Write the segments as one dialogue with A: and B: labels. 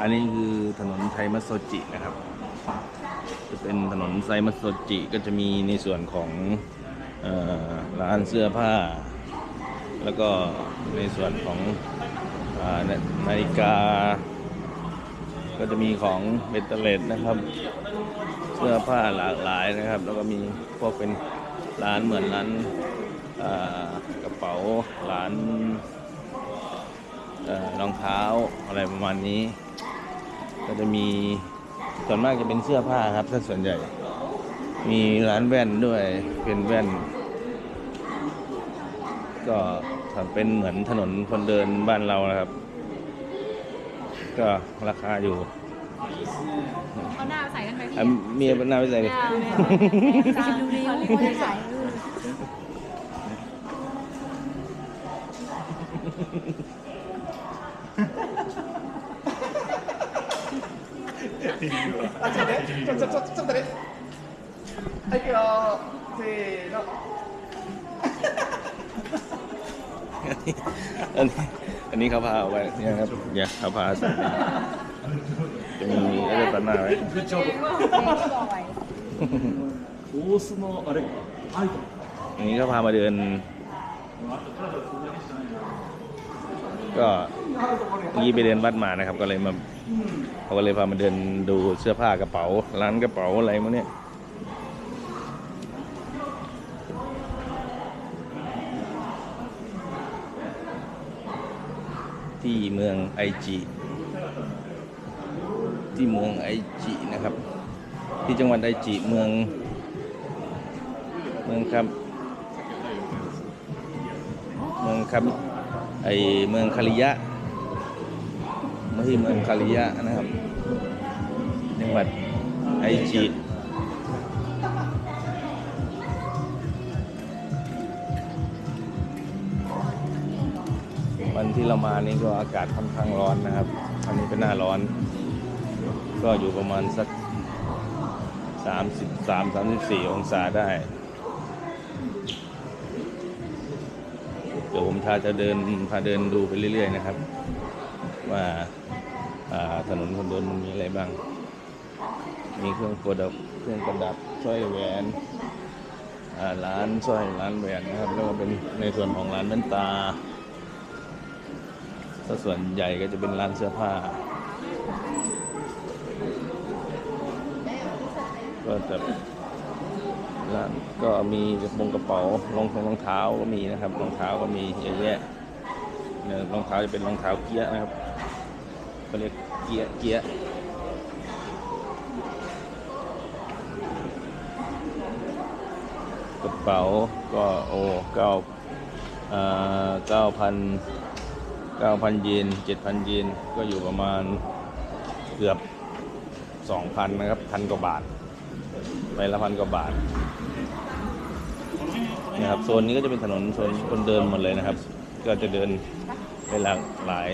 A: อันนี้คือถนนไทมัสโซจินะครับ จะเป็นถนนไซมัสโซจิก็จะมีในส่วนของออร้านเสื้อผ้า แล้วก็ในส่วนของอนาฬิกา ก็จะมีของเบตเตเลตนะครับ เสื้อผ้าหลากหลายนะครับ แล้วก็มีพวกเป็นร้านเหมือนร้านกระเป๋าร้านเอ่อรองเท้าอะไรประมาณนี้ ก็จะมีส่วนมากจะเป็นเสื้อผ้าครับถ้าส่วนใหญ่ มีร้านแว่นด้วยเป็นแว่น ก็ทำเป็นเหมือนถนนคนเดินบ้านเรานะครับ ก็ราคาอยู่
B: เอาหน้าใส่กันไหมพี่
A: อะเมียเป็นหน้าไปใส่ดิ
B: ตามดูดิวคนจะใส่เออ
C: あ、ちょっとね、ちょ、ちょ、ちょ、ちょっとね。はい、いくよせーの。
A: อันนี้อันนี้เขาพาเอาไว้เนี่ยครับเนี่ยเขาพาใส่จะมีอะไรตัดหน้าไว้
C: 部長。
B: เด็กก็บอกไว้
C: 大須のあれ、アイドル。
A: อันนี้เขาพามาเดิน ก็เมื่อกี้ไปเดินวัดมานะครับ ก็เลยมา เขาก็เลยพามาเดินดูเสื้อผ้ากระเป๋า ร้านกระเป๋าอะไรมั้งเนี่ยที่เมืองไอจิที่เมืองไอจินะครับ ที่จังหวัดไอจิเมือง เมืองครับ เมืองครับไอเมืองคาริยะ ม่ใช่เมืองคาริยะนะครับจังหวัดไอจิวันที่เรามานี่ก็อากาศค่อนข้างร้อนนะครับอันนี้เป็นหน้าร้อน ก็อยู่ประมาณสัก 33 34 องศาได้ เดี๋ยวผมพาจะเดินพาเดินดูไปเรื่อย ๆ นะครับ ว่าถนนคนเดินมันมีอะไรบ้าง มีเครื่องประดับเครื่องประดับสร้อยแหวนร้านสร้อยร้านแหวนนะครับแล้วก็เป็นในส่วนของร้านแว่นตาถ้าส่วนใหญ่ก็จะเป็นร้านเสื้อผ้า ก็จะร้านก็มีกระโปรงกระเป๋ารองทงรองเท้าก็มีนะครับรองเท้าก็มีเยอะแยะรองเท้าจะเป็นรองเท้าเกียร์นะครับ เขาเรียกเกียร์เกียร์กระเป๋าก็โอ้เก้าเก้าพันเก้าพันเยนเจ็ดพันเยนก็อยู่ประมาณเกือบสองพันนะครับพันกว่าบาทไปละพันกว่าบาทนะครับโซนนี้ก็จะเป็นถนนโซนคนเดินหมดเลยนะครับ ก็จะเดินไปหลากหลาย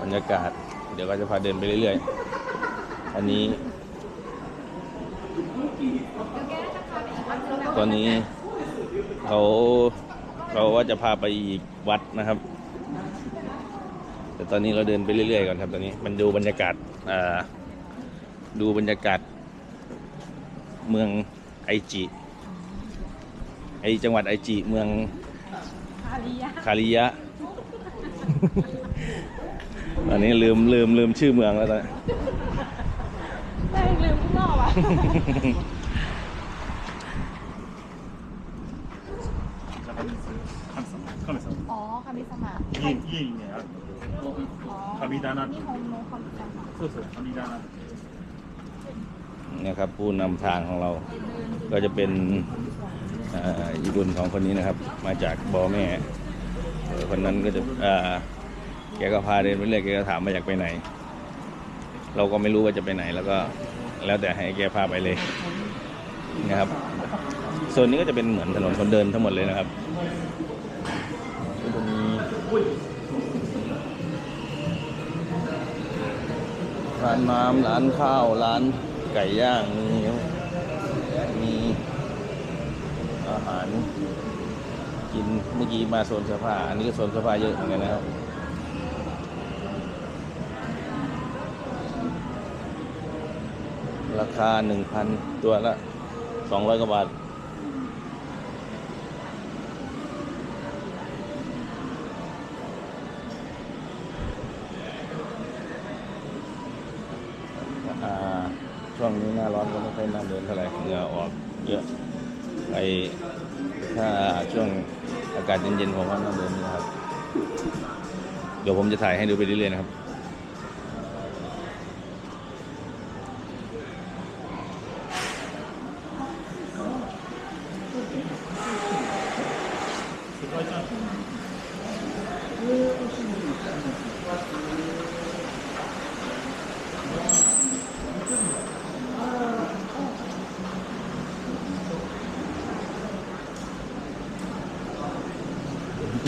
A: บรรยากาศ เดี๋ยวก็จะพาเดินไปเรื่อยๆ อันนี้ ตอนนี้เขาเขาว่าจะพาไปอีกวัดนะครับ แต่ตอนนี้เราเดินไปเรื่อยๆก่อนครับ ตอนนี้มันดูบรรยากาศอ่าดูบรรยากาศ เมืองไอจิไอจังหวัดไอจิเมือง
B: คาริยะ
A: คาริยะ ตอนนี้ลืมลืมลืมชื่อเมืองแล้วตอนนี้
B: ได้ลืมทุกรอบอ่ะ
C: 神様。
B: อ๋อคามิสมา
C: 家に家にねある。
B: อ๋อ
C: 神棚。
B: นี่โฮมโนคามิสมา
C: そうそう神棚。
A: เนี่ยครับผู้นำทางของเรา ก็จะเป็นเอ่อญี่ปุ่นของคนนี้นะครับ มาจากบอแม่เออ คนนั้นก็จะแกก็พาเดินไปเรื่อยแกก็ถามมาอยากไปไหน เราก็ไม่รู้ว่าจะไปไหน แล้วก็แล้วแต่ให้แกพาไปเลยนะครับโซนนี้ก็จะเป็นเหมือนถนนคนเดินทั้งหมดเลยนะครับก็จะมีร้านน้ำร้านข้าวร้านไก่ย่างมีมีอาหารินเมื่อกี้มาโซนเสื้อผ้าอันนี้ก็โซนเสื้อผ้าเยอะเหมือนกันนะครับราคาหนึ่งพันตัวละสองร้อยกว่าบาท ช่วงนี้หน้าร้อนก็ไม่ค่อยน่าเดินเท่าไหร่เหงื่อออกเยอะไป ถ้าช่วงอากาศเย็นๆผมว่าน่าเดินนะครับ เดี๋ยวผมจะถ่ายให้ดูไปเรื่อยๆนะครับ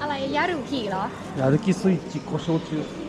B: อะไรยาหรูขี่เหรอ
C: 歩きスイッチ故障中